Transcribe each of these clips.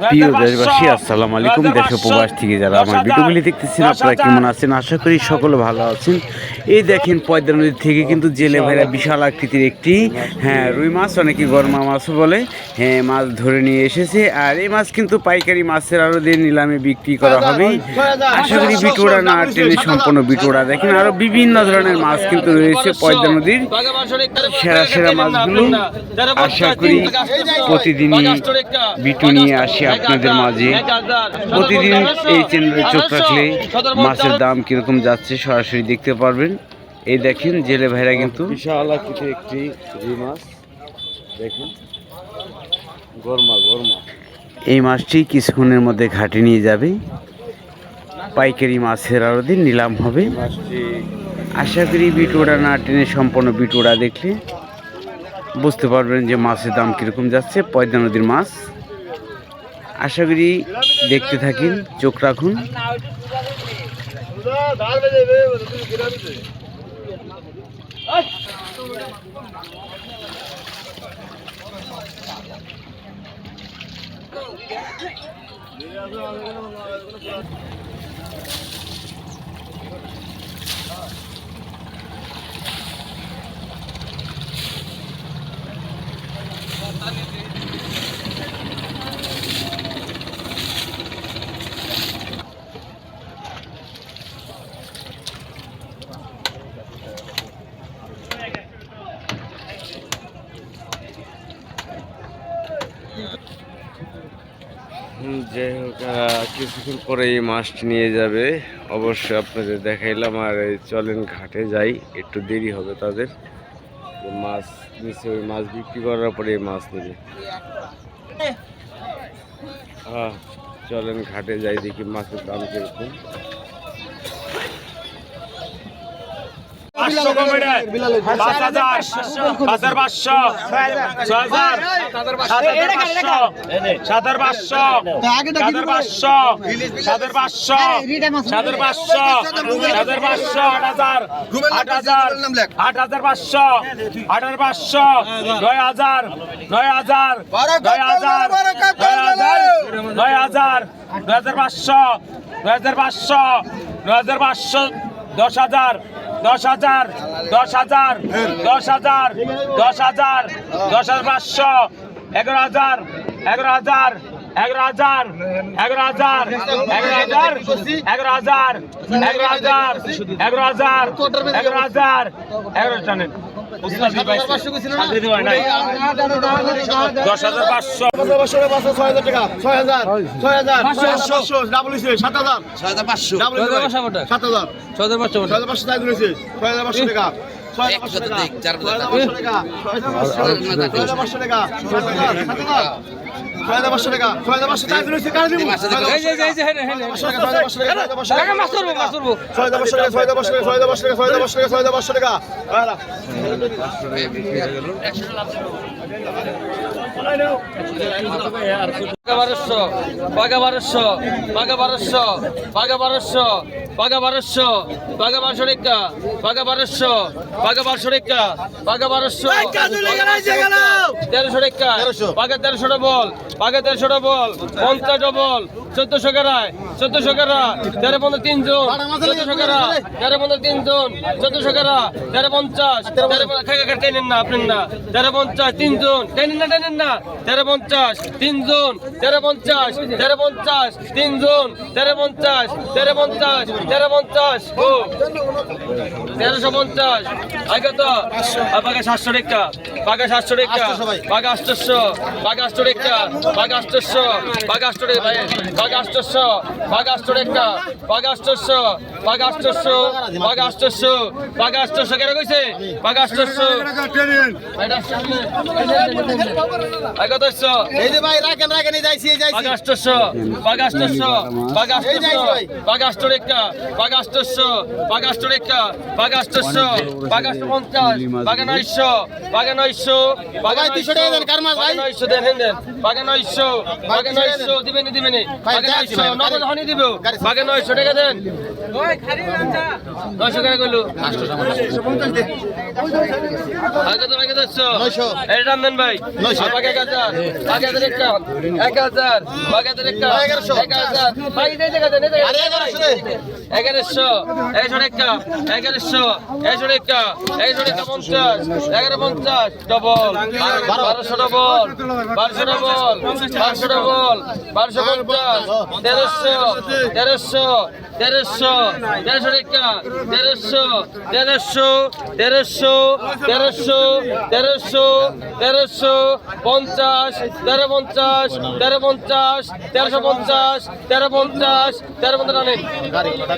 প্রিয় দেশবাসী আসসালামু আলাইকুম দেশ উপবাস থেকে যারা আমার ভিডিওগুলি দেখতেছেন আপনারা কেমন আছেন আশা করি সকলে ভালো আছেন এই দেখেন পয়দা নদী থেকে কিন্তু জেলে ভাইরা বিশাল আকৃতির একটি হ্যাঁ রুই মাছ অনেকে গরমা মাছও বলে হ্যাঁ মাছ ধরে নিয়ে এসেছে আর এই মাছ কিন্তু পাইকারি মাছের আরও দিয়ে নিলামে বিক্রি করা হবে আশা করি বিটোড়া না টেনে সম্পূর্ণ বিটোড়া দেখেন আরও বিভিন্ন ধরনের মাছ কিন্তু রয়েছে পয়দা নদীর সেরা সেরা মাছগুলো আশা করি প্রতিদিনই বিটু নিয়ে আসি আপনাদের মাঝে। প্রতিদিন এই চ্যানেলে চোখ রাখলে মাছের দাম কীরকম যাচ্ছে সরাসরি দেখতে পারবেন। এই দেখেন জেলে ভাইরা কিন্তু বিশাল আকৃতির একটি মাছ। দেখুন গরমা গরমা। এই মাছটি কিছুক্ষণের মধ্যে ঘাটে নিয়ে যাবে। পাইকারি মাছের আরও দিন নিলাম হবে। আশা করি বিটোড়া না টেনে সম্পূর্ণ বিটোড়া দেখলে বুঝতে পারবেন যে মাছের দাম কীরকম যাচ্ছে। পয়দা নদীর মাছ। আশা করি দেখতে থাকেন চোখ রাখুন। যাই হোক কিছুক্ষণ পরে এই মাছটি নিয়ে যাবে। অবশ্যই আপনাদের দেখাইলাম আর এই চলেন ঘাটে যাই। একটু দেরি হবে তাদের। মাছ নিচে ওই মাছ বিক্রি করার পরে এই মাছ নেবে। চলেন ঘাটে যাই, দেখি মাছের দাম কীরকম। পাঁচশো কমিটে পাঁচ হাজার হাজার পাঁচশো ছয় হাজার সাত হাজার পাঁচশো সাত হাজার পাঁচশো সাত হাজার পাঁচশো সাত হাজার পাঁচশো সাত হাজার পাঁচশো সাত হাজার পাঁচশো আট হাজার আট হাজার আট হাজার পাঁচশো আট হাজার পাঁচশো নয় হাজার নয় হাজার নয় হাজার নয় হাজার নয় হাজার নয় হাজার পাঁচশো নয় হাজার পাঁচশো নয় হাজার পাঁচশো দশ হাজার দশ হাজার দশ হাজার দশ হাজার দশ হাজার দশ হাজার পাঁচশো, এগারো হাজার এগারো হাজার এগারো হাজার এগারো হাজার এগারো হাজার এগারো হাজার এগারো হাজার এগারো হাজার এগারো হাজার এগারো টানেন দশ হাজার পাঁচশো পাঁচশো ছয় হাজার টাকা ছয় হাজার ছয় হাজার পাঁচশো ডাবল ছয় হাজার পাঁচশো টাকা ছয় হাজার পাঁচশো টাকা ছয় হাজার পাঁচশো টাকা ছয় হাজার পাঁচশো টাকা ছয় হাজার পাঁচশো টাকা বারোশো বাঘা বারোশো বাঘা বারোশো বাঘা বারোশো বাগাবারস্য বাগাবাসরেক্কা বাগাবারস্য বাগাবাসরেক্কা বাগাবারস্য তেরোশো রেক্কা বাগা তেরোশো বল বাগা তেরোশো বল পঞ্চাশ ডবল চোদ্দশো কেরায় চোদ্দশো কেরা তেরো পনেরো তিনজন চোদ্দশো কেরা তেরো পনেরো তিনজন চোদ্দশো কেরা তেরো পঞ্চাশ টেনেন না আপনি না। তেরো পঞ্চাশ তিন জন টেনেন না টেনেন না। তেরো পঞ্চাশ তিন জন তেরো পঞ্চাশ তেরো পঞ্চাশ তিন জন তেরো পঞ্চাশ তেরো পঞ্চাশ তেরো পঞ্চাশ তেরোশো পঞ্চাশ আর কত? বাঘে সাতশো রেখা বাঘে সাতশো রেখা বাঘে আষ্টশো বাঘে আষ্ট রেখা বাঘে আষ্টশো বাঘে আষ্ট বাঘে আষ্টশো বাঘে আষ্ট রেখা কইছে? বাঘে আষ্টশো আর কতশো ভাই রাখেন রাখেন যাইছি যাইছি বাঘে আষ্টশো বাঘে আষ্টশো বাঘে আষ্টশো বাঘে আষ্ট রেখা বাগাষ্টস্য বাগাষ্টরেক্ষা বাগাষ্টস্য বাগাষ্ট পঞ্চাশ বাগানৈশ্য বাগানৈশ্য বাগানৈশ্য বাগানৈশ্য দেন হেন দেন। বাগানৈশ্য বাগানৈশ্য দিবেনি দিবেনি। বাগানৈশ্য নগদ হনি দিব। বাগানৈশ্য টাকা দেন। নয়শো টাকা করল এক হাজার। এক হাজার এগারোশো একশো একটা এগারোশো একশো একটা একশো একটা পঞ্চাশ এগারো পঞ্চাশ ডবল বারোশো ডবল বারোশো ডবল বারোশো ডবল বারোশো পঞ্চাশ তেরোশো তেরোশো তেরোশো তেরোশো একটা তেরোশো তেরোশো তেরোশো তেরোশো তেরোশো তেরোশো পঞ্চাশ তেরো পঞ্চাশ তেরো পঞ্চাশ তেরোশো পঞ্চাশ তেরো পঞ্চাশ তেরো পঞ্চাশ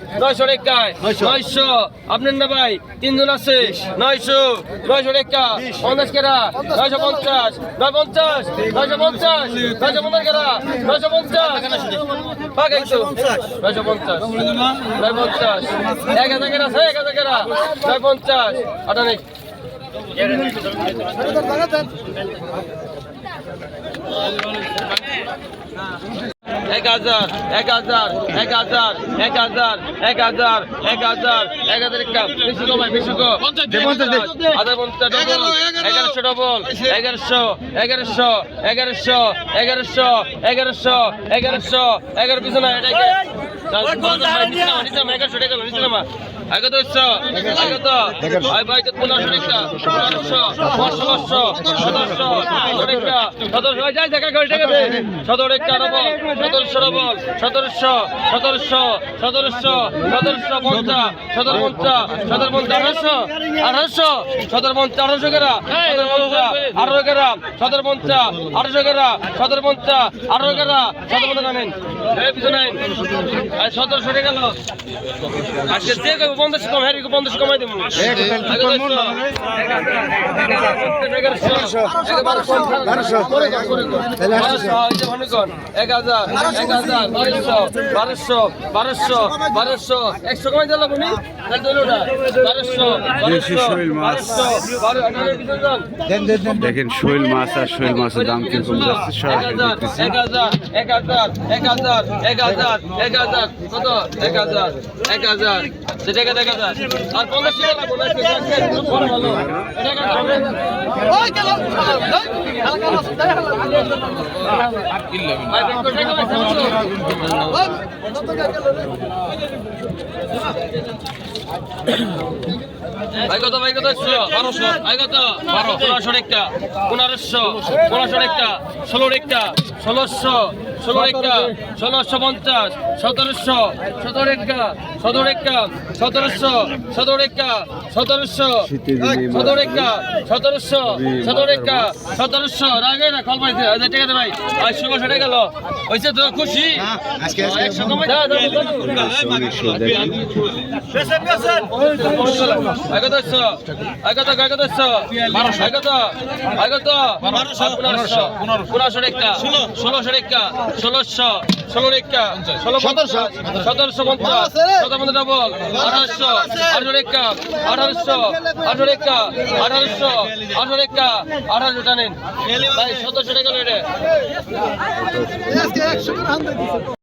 নয়শো একায় নয়শো। আপনার না ভাই? তিনজন আছে। নয়শো। নয়শো একা পঞ্চাশ কেরা নয়শো পঞ্চাশ। নয় পঞ্চাশ। নয়শো পঞ্চাশ। নয়শো পঞ্চাশ কেরা নয়শো পঞ্চাশ। নয়শো পঞ্চাশ। নয় পঞ্চাশ। এক হাজার কেরা আছে এক হাজার কেরা নয় পঞ্চাশ। আটানিক এক হাজার এক হাজার এক হাজার এক হাজার এক হাজার এক হাজার এক হাজার একটা বেশি কমাই বেশি কম হাজার পঞ্চাশ ডবল এগারোশো ডবল এগারোশো এগারোশো এগারোশো এগারোশো এগারোশো এগারোশো এগারো পিছনে এগারোশো টাকা আগে ইচ্ছ আগে তো ভাই ভাই তো পনেরোশো টাকা পনেরোশো ষোলোশো সতেরোশো টাকা সতেরোশো যাই, দেখা করে টাকা দে সতেরো টাকা ডবল সতেরোশো ডবল সতেরোশো সতেরোশো সতেরোশো সতেরোশো পঞ্চাশ সতেরো পঞ্চাশ সতেরো পঞ্চাশ আঠারোশো আঠারোশো সতেরো পঞ্চাশ আঠারোশো কেরা সতেরো পঞ্চাশ আঠারো কেরা সতেরো পঞ্চাশ আঠারোশো কেরা সতেরো পঞ্চাশ আঠারো কেরা সতেরো পঞ্চাশ আনেন এই পিছনে আইন। আর সতেরোশো টাকা গেল আজকে যে কেউ পঞ্চাশ কম হ্যাঁ পঞ্চাশ কমাই দেবো। এক হাজার এক হাজার বারোশো বারোশো বারোশো বারোশো। একশো কমাই দিল তুমি বারোশো দেশি শৈল মাছ। বারোশো দেখেন শৈল মাছ আর শৈল মাছের দাম দেখতেছি এক হাজার এক হাজার এক হাজার। এক হাজার এক হাজার কত? এক হাজার এক হাজার। সেটা এক হাজার আর পঞ্চাশ টাকা লাগবো না বড় ভালো এটা এক হাজার। ভাই, বের করে টাকা লাগবে। ভাই কত ভাই কত একশো বারোশো ভাই কত বারো পনেরোশো একটা পনেরোশো পনেরোশো একটা ষোলো একটা ষোলোশো ষোলো একটা ষোলোশো পঞ্চাশ সতেরোশো সতেরো একটা সতেরো একটা সতেরোশো সতেরো একটা সতেরোশো সতেরো একটা সতেরোশো সতেরো একটা সতেরোশো রাগে না কল পাইছে হাজার টাকা দে ভাই ভাই ষোলোশো টাকা গেল হয়েছে তো খুশি ষোলো ষোলো সতেরোশো পঞ্চাশ ডবল আঠারোশো আঠারো একটা আঠারোশো আঠারো একটা আঠারোশো আঠারো একটা আঠারোশো টানেন ভাই সতেরোশো টাকা এটা?